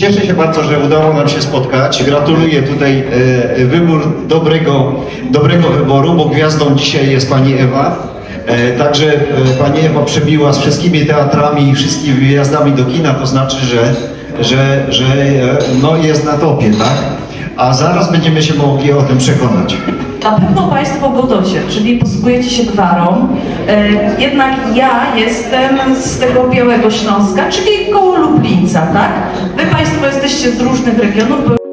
Cieszę się bardzo, że udało nam się spotkać. Gratuluję tutaj e, wybór dobrego, dobrego wyboru, bo gwiazdą dzisiaj jest pani Ewa. E, Także e, pani Ewa przebiła z wszystkimi teatrami i wszystkimi wyjazdami do kina, to znaczy, że, że, że e, no jest na topie, tak? A zaraz będziemy się mogli o tym przekonać. Na pewno Państwo Godocie, czyli posługujecie się gwarą. E, jednak ja jestem z tego Białego Śląska, czyli koło Lublińca, tak? Wy Państwo jesteście z różnych regionów,